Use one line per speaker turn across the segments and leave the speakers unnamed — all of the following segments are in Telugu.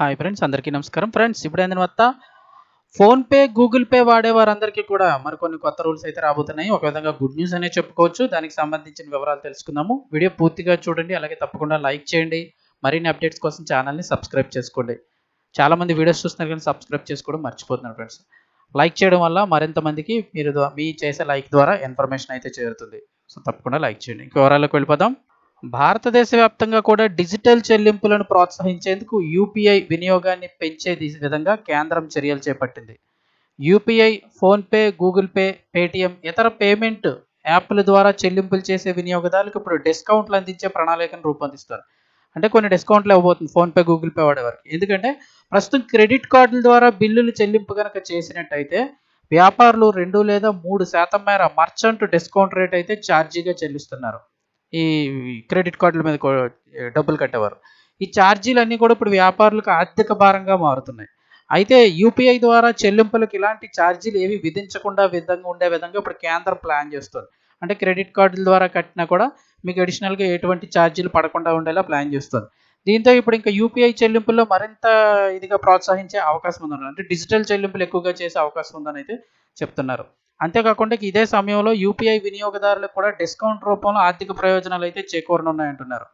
హాయ్ ఫ్రెండ్స్ అందరికీ నమస్కారం. ఫ్రెండ్స్ ఇప్పుడు ఏంటంటే మొత్తం ఫోన్పే గూగుల్ పే వాడే వారందరికీ కూడా మరికొన్ని కొత్త రూల్స్ అయితే రాబోతున్నాయి. ఒక విధంగా గుడ్ న్యూస్ అనే చెప్పుకోవచ్చు. దానికి సంబంధించిన వివరాలు తెలుసుకుందాము. వీడియో పూర్తిగా చూడండి. అలాగే తప్పకుండా లైక్ చేయండి. మరిన్ని అప్డేట్స్ కోసం ఛానల్ని సబ్స్క్రైబ్ చేసుకోండి. చాలామంది వీడియోస్ చూస్తున్నారు కానీ సబ్స్క్రైబ్ చేసుకోవడం మర్చిపోతున్నారు ఫ్రెండ్స్ లైక్ చేయడం వల్ల మరింత మందికి మీరు మీ చేసే లైక్ ద్వారా ఇన్ఫర్మేషన్ అయితే చేరుతుంది. సో తప్పకుండా లైక్ చేయండి. ఇంక వివరాల్లోకి వెళ్ళిపోదాం. భారతదేశ వ్యాప్తంగా కూడా డిజిటల్ చెల్లింపులను ప్రోత్సహించేందుకు యూపీఐ వినియోగాన్ని పెంచే విధంగా కేంద్రం చర్యలు చేపట్టింది. UPI PhonePe Google Pay Paytm ఇతర పేమెంట్ యాప్ల ద్వారా చెల్లింపులు చేసే వినియోగదారులకు ఇప్పుడు డిస్కౌంట్లు అందించే ప్రణాళికను రూపొందిస్తారు అంటే కొన్ని డిస్కౌంట్లు ఇవ్వబోతుంది. ఫోన్పే గూగుల్ పే వాడేవారికి ఎందుకంటే ప్రస్తుతం క్రెడిట్ కార్డుల ద్వారా బిల్లులు చెల్లింపు కనుక చేసినట్టయితే వ్యాపారులు రెండు లేదా మూడు శాతం మేర మర్చంట్ డిస్కౌంట్ రేట్ అయితే ఛార్జీగా చెల్లిస్తున్నారు. ఈ క్రెడిట్ కార్డుల మీద డబ్బులు కట్టేవారు. ఈ ఛార్జీలు అన్నీ కూడా ఇప్పుడు వ్యాపారులకు ఆర్థిక భారంగా మారుతున్నాయి. అయితే యూపీఐ ద్వారా చెల్లింపులకు ఇలాంటి ఛార్జీలు ఏవి విధించకుండా విధంగా ఉండే విధంగా ఇప్పుడు కేంద్రం ప్లాన్ చేస్తుంది. అంటే క్రెడిట్ కార్డుల ద్వారా కట్టినా కూడా మీకు అడిషనల్గా ఎటువంటి ఛార్జీలు పడకుండా ఉండేలా ప్లాన్ చేస్తుంది. దీంతో ఇప్పుడు ఇంకా యూపీఐ చెల్లింపుల్లో మరింత ఇదిగా ప్రోత్సహించే అవకాశం ఉందన్నారు. అంటే డిజిటల్ చెల్లింపులు ఎక్కువగా చేసే అవకాశం ఉందని అయితే చెప్తున్నారు. అంతేకాకుండా ఇదే సమయంలో యూపీఐ వినియోగదారులకు కూడా డిస్కౌంట్ రూపంలో ఆర్థిక ప్రయోజనాలు అయితే చేకూరనున్నాయంటున్నారు.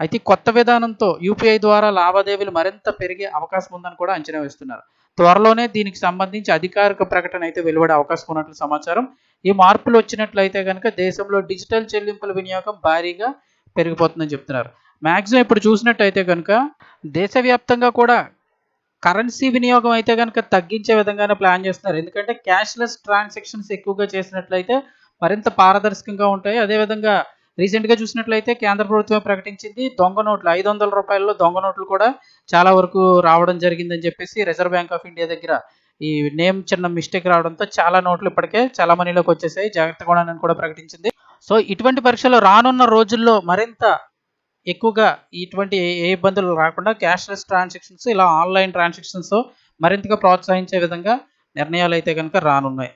అయితే కొత్త విధానంతో యూపీఐ ద్వారా లావాదేవీలు మరింత పెరిగే అవకాశం ఉందని కూడా అంచనా వేస్తున్నారు. త్వరలోనే దీనికి సంబంధించి అధికారిక ప్రకటన అయితే వెలువడే అవకాశం ఉన్నట్లు సమాచారం. ఈ మార్పులు వచ్చినట్లయితే కనుక దేశంలో డిజిటల్ చెల్లింపుల వినియోగం భారీగా పెరిగిపోతుందని చెప్తున్నారు. మ్యాక్సిమం ఇప్పుడు చూసినట్టయితే కనుక దేశవ్యాప్తంగా కూడా కరెన్సీ వినియోగం అయితే కనుక తగ్గించే విధంగానే ప్లాన్ చేస్తున్నారు. ఎందుకంటే క్యాష్లెస్ ట్రాన్సాక్షన్స్ ఎక్కువగా చేసినట్లయితే మరింత పారదర్శకంగా ఉంటాయి. అదేవిధంగా రీసెంట్గా చూసినట్లయితే కేంద్ర ప్రభుత్వం ప్రకటించింది దొంగ నోట్లు ఐదు వందల రూపాయల్లో దొంగ నోట్లు కూడా చాలా వరకు రావడం జరిగిందని చెప్పేసి రిజర్వ్ బ్యాంక్ ఆఫ్ ఇండియా దగ్గర ఈ నేమ్ చిన్న మిస్టేక్ రావడంతో చాలా నోట్లు ఇప్పటికే చాలా మనీలోకి వచ్చేసాయి. జాగ్రత్తగా ఉండాలని కూడా ప్రకటించింది. సో ఇటువంటి పరీక్షలు రానున్న రోజుల్లో మరింత ఎక్కువగా ఇటువంటి ఏ ఏ ఇబ్బందులు రాకుండా క్యాష్లెస్ ట్రాన్సాక్షన్స్ ఇలా ఆన్లైన్ ట్రాన్సాక్షన్స్ మరింతగా ప్రోత్సహించే విధంగా నిర్ణయాలు అయితే కనుక రానున్నాయి.